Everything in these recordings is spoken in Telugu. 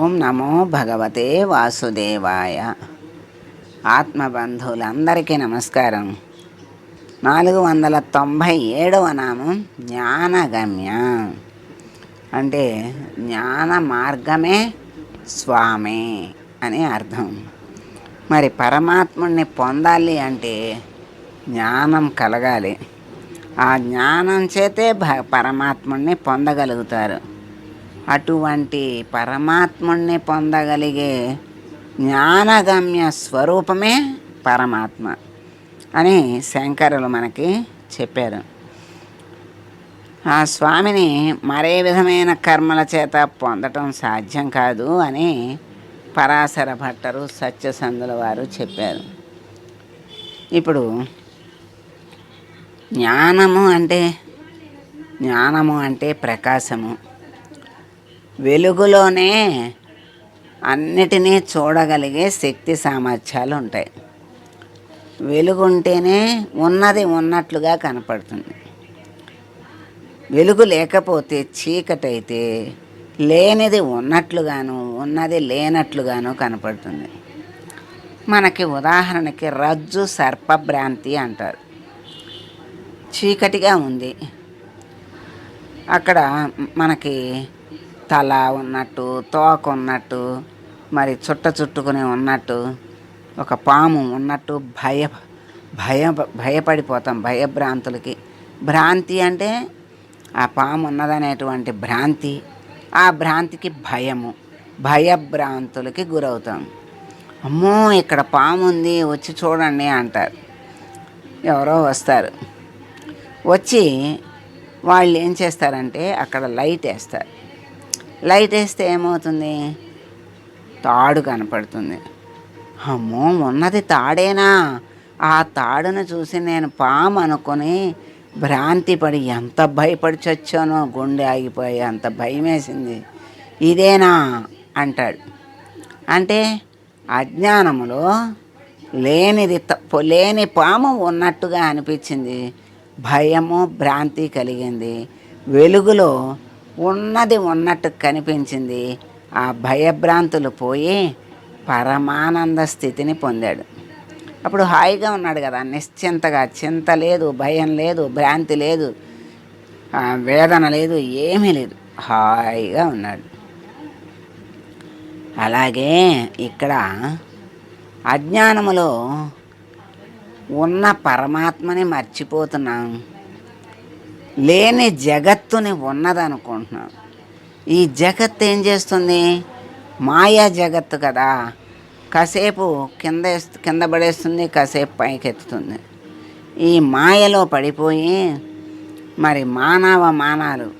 ఓం నమో భగవతే వాసుదేవాయ. ఆత్మబంధువులందరికీ నమస్కారం. నాలుగు వందల తొంభై ఏడవ నామం జ్ఞానగమ్య. అంటే జ్ఞాన మార్గమే స్వామి అని అర్థం. మరి పరమాత్ముడిని పొందాలి అంటే జ్ఞానం కలగాలి. ఆ జ్ఞానం చేతే భ పరమాత్ముడిని పొందగలుగుతారు. అటువంటి పరమాత్ముణ్ణి పొందగలిగే జ్ఞానగమ్య స్వరూపమే పరమాత్మ అని శంకరులు మనకి చెప్పారు. ఆ స్వామిని మరే విధమైన కర్మల చేత పొందటం సాధ్యం కాదు అని పరాశర భట్టరు సత్యసంధుల వారు చెప్పారు. ఇప్పుడు జ్ఞానము అంటే జ్ఞానము అంటే ప్రకాశము. వెలుగులోనే అన్నిటినీ చూడగలిగే శక్తి సామర్థ్యాలు ఉంటాయి. వెలుగు ఉంటేనే ఉన్నది ఉన్నట్లుగా కనపడుతుంది. వెలుగు లేకపోతే చీకటైతే లేనిది ఉన్నట్లుగాను ఉన్నది లేనట్లుగాను కనపడుతుంది. మనకి ఉదాహరణకి రజ్జు సర్పభ్రాంతి అంటారు. చీకటిగా ఉంది. అక్కడ మనకి తల ఉన్నట్టు తోక ఉన్నట్టు మరి చుట్ట చుట్టుకుని ఉన్నట్టు ఒక పాము ఉన్నట్టు భయ భయ భయపడిపోతాం భయభ్రాంతులకి. భ్రాంతి అంటే ఆ పాము ఉన్నదనేటువంటి భ్రాంతి ఆ భ్రాంతికి భయము భయభ్రాంతులకి గురవుతాం. అమ్మో ఇక్కడ పాము ఉంది వచ్చి చూడండి అంటారు. ఎవరో వస్తారు. వచ్చి వాళ్ళు ఏం చేస్తారంటే అక్కడ లైట్ వేస్తారు. లైట్ వేస్తే ఏమవుతుంది? తాడు కనపడుతుంది. అమ్మో ఉన్నది తాడేనా? ఆ తాడును చూసి నేను పాము అనుకొని భ్రాంతి పడి ఎంత భయపడి చచ్చానో గుండె ఆగిపోయి అంత భయం వేసింది ఇదేనా? అంటాడు. అంటే అజ్ఞానములో లేనిది త- లేని పాము ఉన్నట్టుగా అనిపించింది. భయము భ్రాంతి కలిగింది. వెలుగులో ఉన్నది ఉన్నట్టు కనిపించింది. ఆ భయభ్రాంతులు పోయి పరమానంద స్థితిని పొందాడు. అప్పుడు హాయిగా ఉన్నాడు కదా. నిశ్చింతగా చింత లేదు భయం లేదు భ్రాంతి లేదు వేదన లేదు ఏమీ లేదు. హాయిగా ఉన్నాడు. అలాగే ఇక్కడ అజ్ఞానములో ఉన్న పరమాత్మని మర్చిపోతున్నాం. లేని జగత్తుని ఉన్నదనుకుంటున్నాను. ఈ జగత్తు ఏం చేస్తుంది? మాయా జగత్తు కదా. కాసేపు కింద కింద పడేస్తుంది కాసేపు పైకెత్తుతుంది. ఈ మాయలో పడిపోయి మరి మానవ మానాలు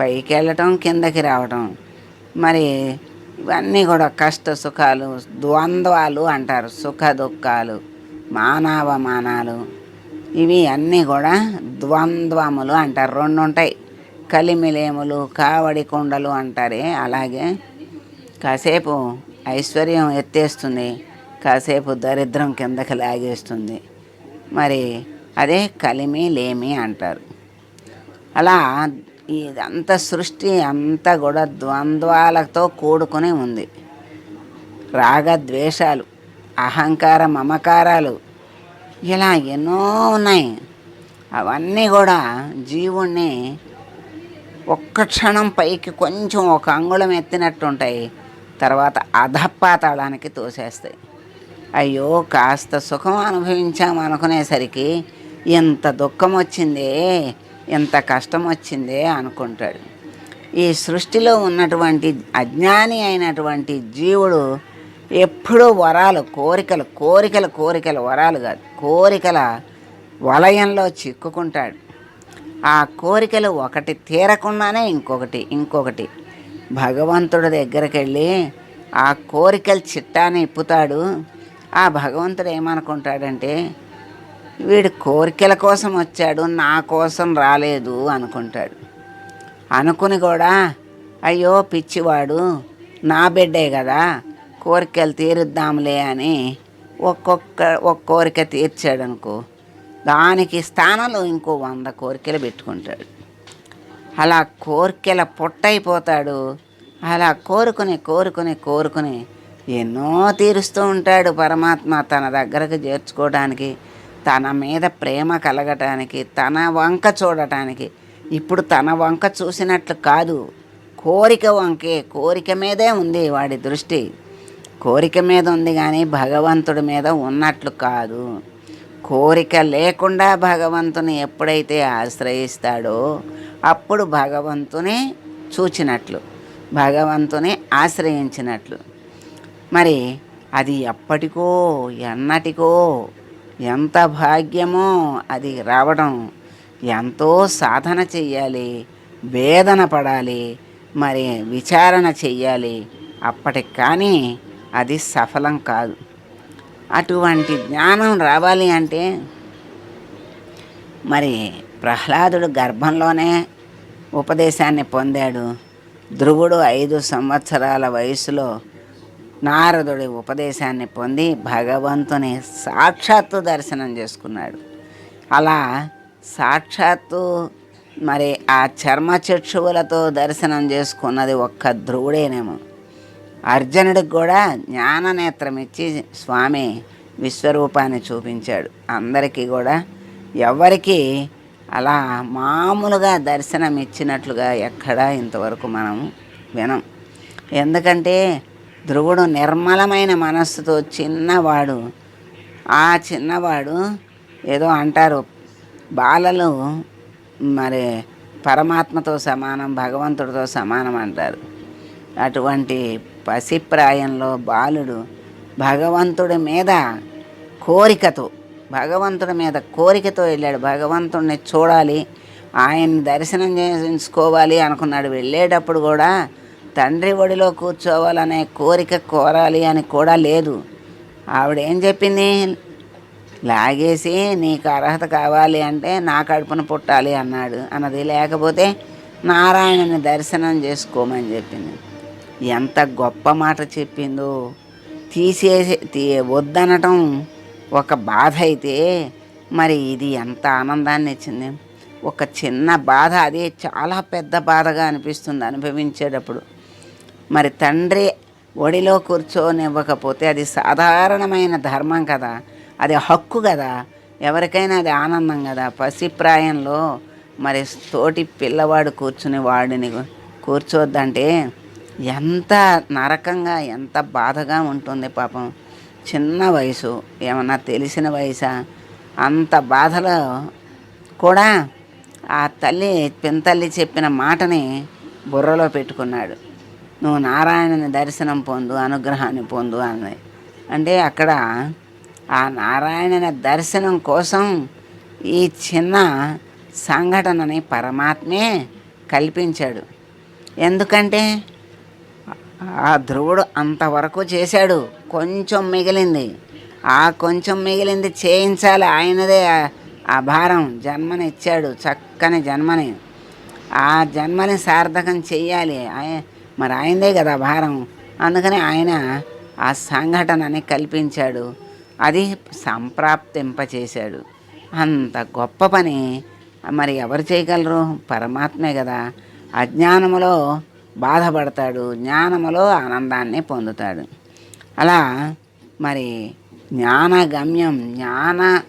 పైకి వెళ్ళటం కిందకి రావటం మరి ఇవన్నీ కూడా కష్ట సుఖాలు ద్వంద్వాలు అంటారు. సుఖ దుఃఖాలు మానవ మానాలు. ఇవి అన్నీ కూడా ద్వంద్వములు అంటారు. రెండు ఉంటాయి కలిమిలేములు కావడి కొండలు అంటారే. అలాగే కాసేపు ఐశ్వర్యం ఎత్తేస్తుంది. కాసేపు దరిద్రం కిందకి లాగేస్తుంది. మరి అదే కలిమి లేమి అంటారు. అలా ఇదంతా సృష్టి అంతా కూడా ద్వంద్వాలతో కూడుకుని ఉంది. రాగద్వేషాలు అహంకార మమకారాలు ఇలా ఎన్నో ఉన్నాయి. అవన్నీ కూడా జీవుణ్ణి ఒక్క క్షణం పైకి కొంచెం ఒక అంగుళం ఎత్తినట్టు ఉంటాయి. తర్వాత అధపాతాళానికి తోసేస్తాయి. అయ్యో కాస్త సుఖం అనుభవించాం అనుకునేసరికి ఎంత దుఃఖం వచ్చిందే ఎంత కష్టం వచ్చిందే అనుకుంటాడు. ఈ సృష్టిలో ఉన్నటువంటి అజ్ఞాని అయినటువంటి జీవుడు ఎప్పుడూ వరాలు కోరికలు కోరికలు కోరికలు వరాలు కాదు. కోరికల వలయంలో చిక్కుకుంటాడు. ఆ కోరికలు ఒకటి తీరకుండానే ఇంకొకటి ఇంకొకటి. భగవంతుడి దగ్గరికి వెళ్ళి ఆ కోరికల చిట్టాని ఇప్పుతాడు. ఆ భగవంతుడు ఏమనుకుంటాడంటే వీడు కోరికల కోసం వచ్చాడు నా కోసం రాలేదు అనుకుంటాడు. అనుకుని కూడా అయ్యో పిచ్చివాడు నా బిడ్డే కదా కోరికలు తీరుద్దాంలే అని ఒక్కొక్క ఒక కోరిక తీర్చాడు అనుకో దానికి స్థానంలో ఇంకో వంద కోరికలు పెట్టుకుంటాడు. అలా కోరికల పొట్టయిపోతాడు. అలా కోరుకుని కోరుకుని కోరుకుని ఎన్నో తీరుస్తూ ఉంటాడు పరమాత్మ తన దగ్గరకు చేర్చుకోవడానికి తన మీద ప్రేమ కలగటానికి తన వంక చూడటానికి. ఇప్పుడు తన వంక చూసినట్లు కాదు కోరిక వంకే కోరిక మీదే ఉంది వాడి దృష్టి. కోరిక మీద ఉంది కానీ భగవంతుడి మీద ఉన్నట్లు కాదు. కోరిక లేకుండా భగవంతుని ఎప్పుడైతే ఆశ్రయిస్తాడో అప్పుడు భగవంతుని చూచినట్లు భగవంతుని ఆశ్రయించినట్లు. మరి అది ఎప్పటికో ఎన్నటికో ఎంత భాగ్యమో అది రావడం ఎంతో సాధన చెయ్యాలి వేదన పడాలి మరి విచారణ చెయ్యాలి. అప్పటికి కానీ అది సఫలం కాదు. అటువంటి జ్ఞానం రావాలి అంటే మరి ప్రహ్లాదుడు గర్భంలోనే ఉపదేశాన్ని పొందాడు. ధ్రువుడు ఐదు సంవత్సరాల వయసులో నారదుడి ఉపదేశాన్ని పొంది భగవంతుని సాక్షాత్తు దర్శనం చేసుకున్నాడు. అలా సాక్షాత్తు మరి ఆ చర్మ చక్షువులతో దర్శనం చేసుకున్నది ఒక్క ధ్రువుడేనేమో. అర్జునుడికి కూడా జ్ఞాననేత్రం ఇచ్చి స్వామి విశ్వరూపాన్ని చూపించాడు. అందరికీ కూడా ఎవరికి అలా మామూలుగా దర్శనం ఇచ్చినట్లుగా ఎక్కడా ఇంతవరకు మనం వినం. ఎందుకంటే ధ్రువుడు నిర్మలమైన మనస్సుతో చిన్నవాడు ఆ చిన్నవాడు ఏదో అంటారు బాలలు మరి పరమాత్మతో సమానం భగవంతుడితో సమానం అంటారు. అటువంటి పసిప్రాయంలో బాలుడు భగవంతుడి మీద కోరికతో భగవంతుడి మీద కోరికతో వెళ్ళాడు. భగవంతుడిని చూడాలి ఆయన్ని దర్శనం చేసుకోవాలి అనుకున్నాడు. వెళ్ళేటప్పుడు కూడా తండ్రి ఒడిలో కూర్చోవాలనే కోరిక కోరాలి అని కూడా లేదు. ఆవిడ ఏం చెప్పింది? లాగేసి నీకు అర్హత కావాలి అంటే నా కడుపున పుట్టాలి అన్నాడు. అన్నది లేకపోతే నారాయణని దర్శనం చేసుకోమని చెప్పింది. ఎంత గొప్ప మాట చెప్పిందో. తీసేసే తీ వద్దనటం ఒక బాధ అయితే మరి ఇది ఎంత ఆనందాన్ని ఇచ్చింది. ఒక చిన్న బాధ అదే చాలా పెద్ద బాధగా అనిపిస్తుంది అనుభవించేటప్పుడు. మరి తండ్రి ఒడిలో కూర్చోనివ్వకపోతే అది సాధారణమైన ధర్మం కదా. అది హక్కు కదా. ఎవరికైనా అది ఆనందం కదా. పసిప్రాయంలో మరి తోటి పిల్లవాడు కూర్చుని వాడిని కూర్చోద్దంటే ఎంత నరకంగా ఎంత బాధగా ఉంటుంది పాపం. చిన్న వయసు ఏమన్నా తెలిసిన వయసా? అంత బాధలో కూడా ఆ తల్లి పింతల్లి చెప్పిన మాటని బుర్రలో పెట్టుకున్నాడు. నువ్వు నారాయణని దర్శనం పొందు అనుగ్రహాన్ని పొందు అన్నది. అంటే అక్కడ ఆ నారాయణని దర్శనం కోసం ఈ చిన్న సంఘటనని పరమాత్మే కల్పించాడు. ఎందుకంటే ఆ ధ్రువుడు అంతవరకు చేశాడు. కొంచెం మిగిలింది. ఆ కొంచెం మిగిలింది చేయించాలి ఆయనదే ఆ- భారం. జన్మని ఇచ్చాడు చక్కని జన్మని. ఆ జన్మని సార్థకం చెయ్యాలి. ఆయ మరి ఆయనదే కదా భారం. అందుకని ఆయన ఆ సంఘటనని కల్పించాడు. అది సంప్రాప్తింపచేశాడు. అంత గొప్ప పని. మరి ఎవరు చేయగలరు? పరమాత్మే కదా. అజ్ఞానములో బాధపడతాడు జ్ఞానములో ఆనందాన్ని పొందుతాడు. అలా మరి జ్ఞానగమ్యం జ్ఞాన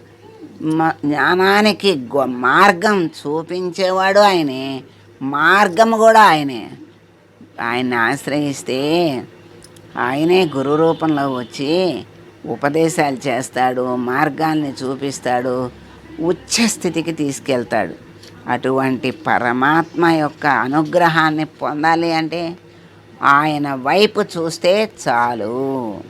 మ- జ్ఞానానికి గొ- మార్గం చూపించేవాడు ఆయనే మార్గము కూడా ఆయనే. ఆయన్ని ఆశ్రయిస్తే ఆయనే గురు రూపంలో వచ్చి ఉపదేశాలు చేస్తాడు మార్గాల్ని చూపిస్తాడు ఉచ్చ స్థితికి తీసుకెళ్తాడు. అటువంటి పరమాత్మ యొక్క అనుగ్రహాన్ని పొందాలి అంటే ఆయన వైపు చూస్తే చాలు.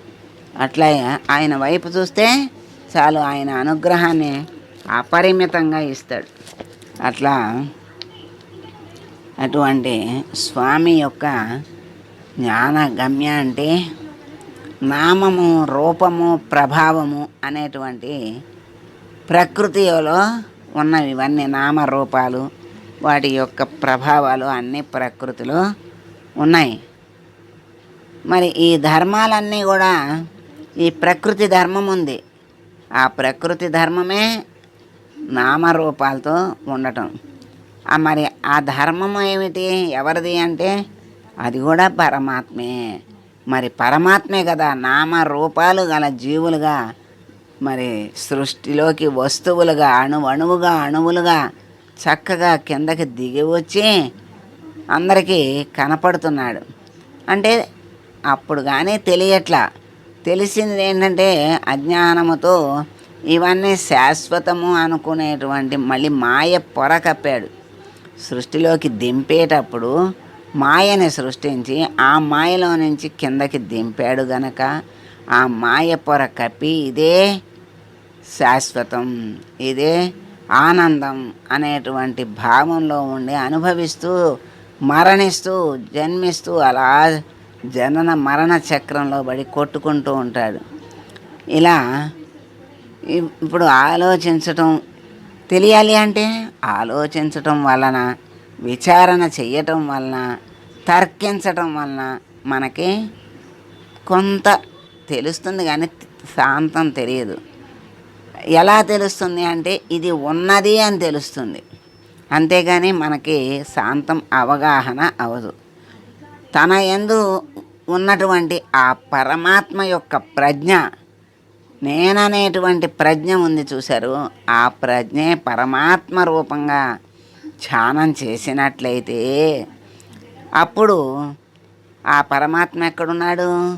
అట్లా ఆయన వైపు చూస్తే చాలు. ఆయన అనుగ్రహాన్ని అపరిమితంగా ఇస్తాడు. అట్లా అటువంటి స్వామి యొక్క జ్ఞాన గమ్య అంటే నామము రూపము ప్రభావము అనేటువంటి ప్రకృతిలో ఉన్నవి ఇవన్నీ నామరూపాలు. వాటి యొక్క ప్రభావాలు అన్ని ప్రకృతిలో ఉన్నాయి. మరి ఈ ధర్మాలన్నీ కూడా ఈ ప్రకృతి ధర్మం ఉంది. ఆ ప్రకృతి ధర్మమే నామరూపాలతో ఉండటం. మరి ఆ ధర్మం ఏమిటి? ఎవరిది అంటే అది కూడా పరమాత్మే. మరి పరమాత్మే కదా నామ రూపాలు గల జీవులుగా మరి సృష్టిలోకి వస్తువులుగా అణు అణువుగా అణువులుగా చక్కగా కిందకి దిగి వచ్చి అందరికీ కనపడుతున్నాడు. అంటే అప్పుడు కానీ తెలియట్లా. తెలిసింది ఏంటంటే అజ్ఞానముతో ఇవన్నీ శాశ్వతము అనుకునేటువంటి మళ్ళీ మాయ పొర కప్పాడు సృష్టిలోకి దింపేటప్పుడు మాయని సృష్టించి ఆ మాయలో నుంచి కిందకి దింపాడు గనక ఆ మాయ పొర కప్పి ఇదే శాశ్వతం ఇదే ఆనందం అనేటువంటి భావంలో ఉండి అనుభవిస్తూ మరణిస్తూ జన్మిస్తూ అలా జనన మరణ చక్రంలో పడి కొట్టుకుంటూ ఉంటాడు. ఇలా ఇప్పుడు ఆలోచించటం తెలియాలి అంటే ఆలోచించటం వలన విచారణ చెయ్యటం వలన తర్కించటం వలన మనకి కొంత తెలుస్తుంది కానీ శాంతం తెలియదు. ఎలా తెలుస్తుంది అంటే ఇది ఉన్నది అని తెలుస్తుంది. అంతేగాని మనకి శాంతం అవగాహన అవదు. తన ఎందు ఉన్నటువంటి ఆ పరమాత్మ యొక్క ప్రజ్ఞ నేననేటువంటి ప్రజ్ఞ ఉంది చూశారు. ఆ ప్రజ్ఞే పరమాత్మ రూపంగా ధ్యానం చేసినట్లయితే అప్పుడు ఆ పరమాత్మ ఎక్కడున్నాడు?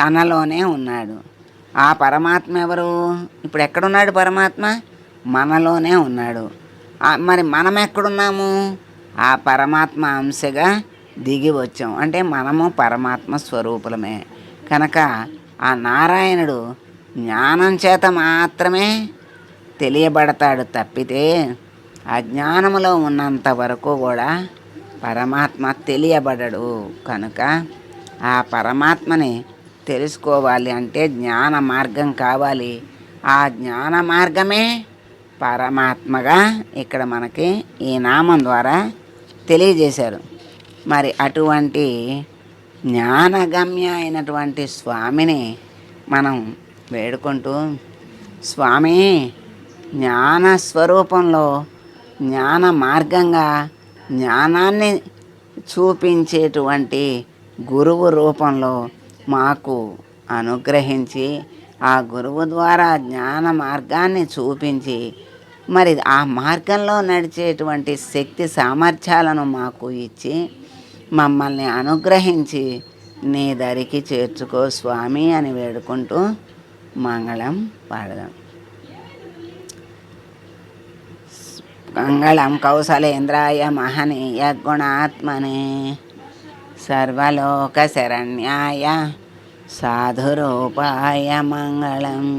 తనలోనే ఉన్నాడు. ఆ పరమాత్మ ఎవరు? ఇప్పుడు ఎక్కడున్నాడు పరమాత్మ? మనలోనే ఉన్నాడు. మరి మనం ఎక్కడున్నాము? ఆ పరమాత్మ అంశగా దిగి వచ్చాం. అంటే మనము పరమాత్మ స్వరూపులమే. కనుక ఆ నారాయణుడు జ్ఞానం చేత మాత్రమే తెలియబడతాడు తప్పితే అజ్ఞానములో ఉన్నంత వరకు కూడా పరమాత్మ తెలియబడడు. కనుక ఆ పరమాత్మని తెలుసుకోవాలి అంటే జ్ఞాన మార్గం కావాలి. ఆ జ్ఞాన మార్గమే పరమాత్మగా ఇక్కడ మనకి ఈ నామం ద్వారా తెలియజేశారు. మరి అటువంటి జ్ఞానగమ్య అయినటువంటి స్వామిని మనం వేడుకుంటూ స్వామి జ్ఞాన స్వరూపంలో జ్ఞాన మార్గంగా జ్ఞానాన్ని చూపించేటువంటి గురువు రూపంలో మాకు అనుగ్రహించి ఆ గురువు ద్వారా జ్ఞాన మార్గాన్ని చూపించి మరి ఆ మార్గంలో నడిచేటువంటి శక్తి సామర్థ్యాలను మాకు ఇచ్చి మమ్మల్ని అనుగ్రహించి నీ దరికి చేర్చుకో స్వామి అని వేడుకుంటూ మంగళం పాడదాం. మంగళం కౌశలేంద్రాయ మహనీయ గుణాత్మనే సర్వలోక శరణ్యాయ साधुरूपाय मङ्गलम्।